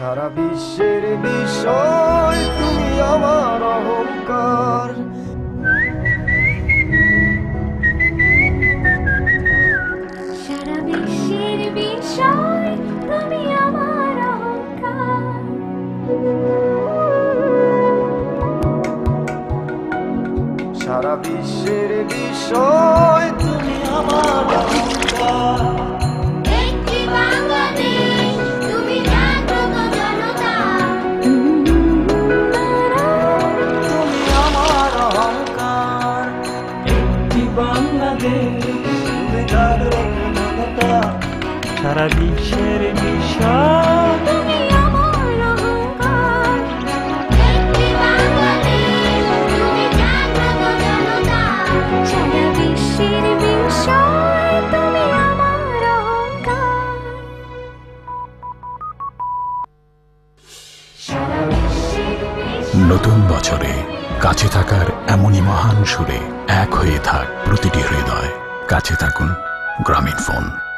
সারা বিশ্বের বিষয় তুমি আমার অহংকার। সারা বিশ্বের বিষয় তুমি আমার অহংকার। সারা বিশ্বের বিষয় তুমি আমার অহংকার সারা বিশ্বের নতুন বছরে কাছে থাকার এমনই মহান সুরে এক হয়ে থাক প্রতিটি হৃদয়। কাছে থাকুন গ্রামীণ ফোন।